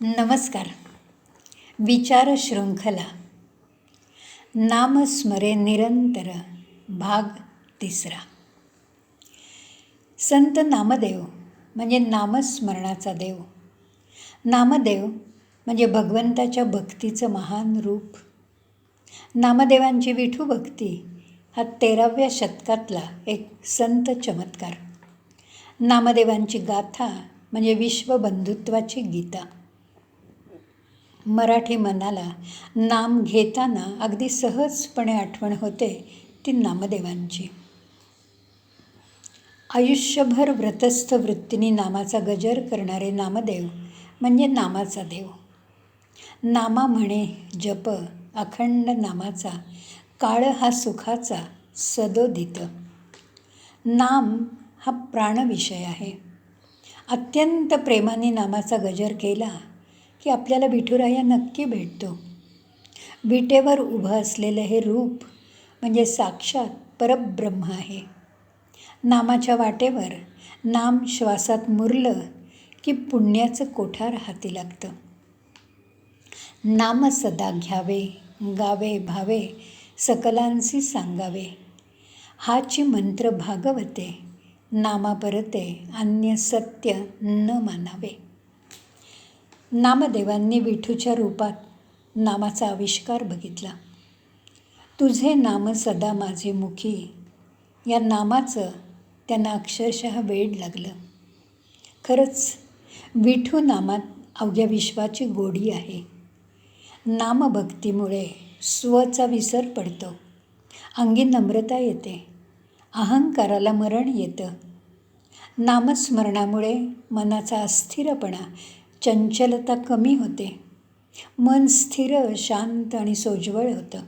नमस्कार. विचार शृंखला. नामस्मरे निरंतर भाग तिसरा. संत नामदेव म्हणजे नामस्मरणाचा देव. नामदेव म्हणजे भगवंताच्या भक्तीचं महान रूप. नामदेवांची विठू भक्ती हा तेराव्या शतकातला एक संत चमत्कार. नामदेवांची गाथा म्हणजे विश्वबंधुत्वाची गीता. मराठी मनाला नाम घेताना अगदी सहजपणे आठवण होते ती नामदेवांची. आयुष्यभर व्रतस्थ वृत्तीने नामाचा गजर करणारे नामदेव म्हणजे नामाचा देव. नामा म्हणे जप अखंड नामाचा काळ हा सुखाचा सदोदित. नाम हा प्राणविषय आहे. अत्यंत प्रेमाने नामाचा गजर केला की आपल्याला विठुराया नक्की भेटतो. विटेवर उभं असलेलं हे रूप म्हणजे साक्षात परब्रह्म आहे. नामाच्या वाटेवर नाम श्वासात मुरलं की पुण्याचं कोठार हाती लागतं. नाम सदा घ्यावे गावे भावे सकलांशी सांगावे. हाची मंत्र भागवते नामा परते अन्य सत्य न मानावे. नामदेवांनी विठूच्या रूपात नामाचा आविष्कार बघितला. तुझे नाम सदा माझे मुखी. या नामाचं त्यांना अक्षरशः वेड लागलं. खरंच विठू नामात अवघ्या विश्वाची गोडी आहे. नामभक्तीमुळे स्वचा विसर पडतो. अंगी नम्रता येते. अहंकाराला मरण येतं. नामस्मरणामुळे मनाचा अस्थिरपणा चंचलता कमी होते. मन स्थिर शांत आणि सोज्वळ होतं.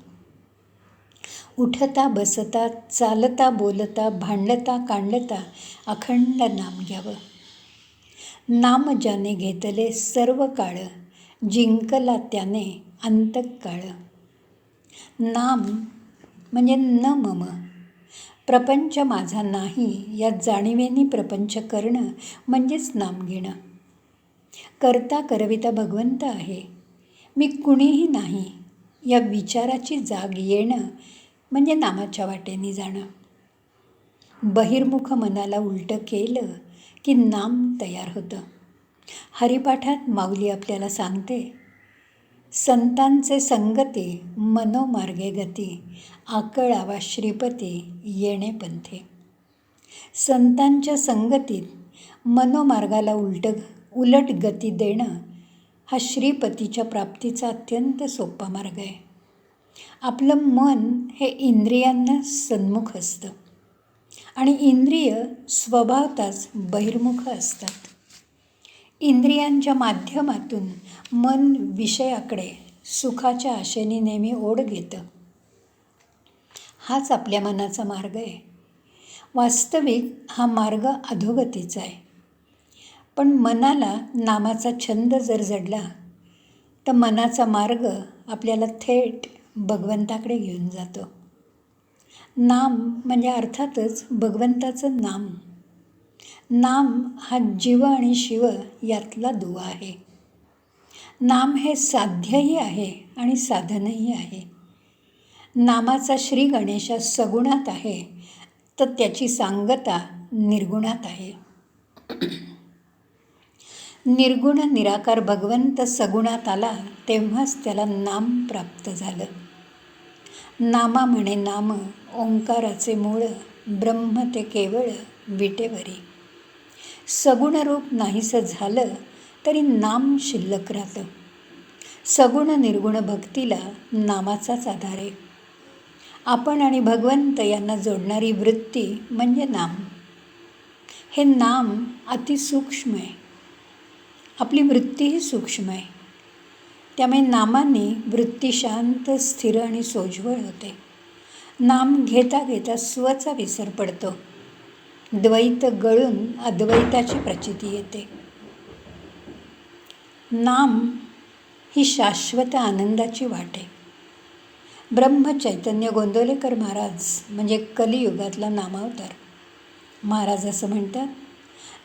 उठता बसता चालता बोलता भांडता कांडता अखंड नाम घ्यावं. नाम ज्याने घेतले सर्व काळ जिंकला त्याने अंतकाळ. नाम म्हणजे न मम. प्रपंच माझा नाही या जाणिवेनी प्रपंच करणं म्हणजेच नाम घेणं. करता करविता भगवंत आहे. मी कुणीही नाही या विचाराची जाग येणं म्हणजे नामाच्या वाटेने जाणं. बहिर्मुख मनाला उलटं केलं की नाम तयार होतं. हरिपाठात माऊली आपल्याला सांगते संतांचे संगती मनोमार्गे गती आकळावा श्रीपती येणे पंथे. संतांच्या संगतीत मनोमार्गाला उलटं उलट गती देणं हा श्रीपतीच्या प्राप्तीचा अत्यंत सोपा मार्ग आहे. आपलं मन हे इंद्रियांना सन्मुख असतं आणि इंद्रिय स्वभावताच बहिर्मुख असतात. इंद्रियांच्या माध्यमातून मन विषयाकडे सुखाच्या आशेने नेहमी ओढ घेतं. हाच आपल्या मनाचा मार्ग आहे. वास्तविक हा मार्ग अधोगतीचा आहे. पण मनाला नामाचा छंद जर जडला तर मनाचा मार्ग आपल्याला थेट भगवंताकडे घेऊन जातो. नाम म्हणजे अर्थातच भगवंताचं नाम. नाम हा जीव आणि शिव यातला दुवा आहे. नाम हे साध्यही आहे आणि साधनही आहे. नामाचा श्री गणेशा सगुणात आहे तर त्याची सांगता निर्गुणात आहे. निर्गुण निराकार भगवंत सगुणात आला तेव्हाच त्याला नाम प्राप्त झालं. नामा म्हणे नाम ओंकाराचे मूळ ब्रह्म ते केवळ विटेवरी. सगुण रूप नाहीसं झालं तरी नाम शिल्लक राहतं. सगुण निर्गुण भक्तीला नामाचाच आधार आहे. आपण आणि भगवंत यांना जोडणारी वृत्ती म्हणजे नाम. हे नाम अतिसूक्ष्म आहे. आपली वृत्तीही सूक्ष्म आहे. त्यामुळे नामांनी वृत्ती शांत स्थिर आणि सोज्वळ होते. नाम घेता घेता स्वचा विसर पडतो. द्वैत गळून अद्वैताची प्रचिती येते. नाम ही शाश्वत आनंदाची वाट आहे. ब्रह्मचैतन्य गोंदवलेकर महाराज म्हणजे कलियुगातला नामावतार. महाराज असं म्हणतात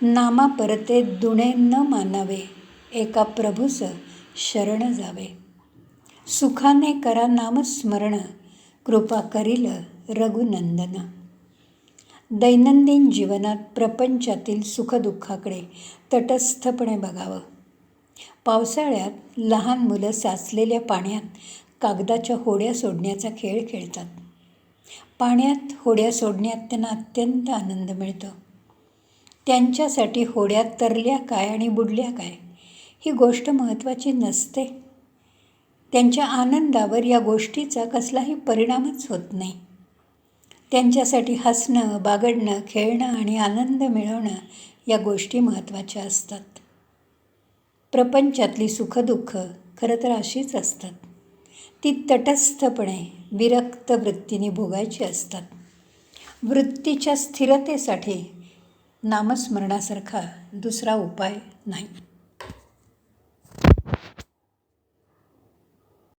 नामा परते दुणे न मानावे. एका प्रभूस शरण जावे. सुखाने करा नामस्मरण कृपा करील रघुनंदन. दैनंदिन जीवनात प्रपंचातील सुखदुःखाकडे तटस्थपणे बघावं. पावसाळ्यात लहान मुलं साचलेल्या पाण्यात कागदाच्या होड्या सोडण्याचा खेळ खेळतात. पाण्यात होड्या सोडण्यात त्यांना अत्यंत आनंद मिळतो. त्यांच्यासाठी होड्या तरल्या काय आणि बुडल्या काय? ही गोष्ट महत्त्वाची नसते. त्यांच्या आनंदावर या गोष्टीचा कसलाही परिणामच होत नाही. त्यांच्यासाठी हसणं बागडणं खेळणं आणि आनंद मिळवणं या गोष्टी महत्त्वाच्या असतात. प्रपंचातली सुखदुःख खरं तर अशीच असतात. ती तटस्थपणे विरक्त वृत्तीने भोगायची असतात. वृत्तीच्या स्थिरतेसाठी नामस्मरणासारखा दुसरा उपाय नाही.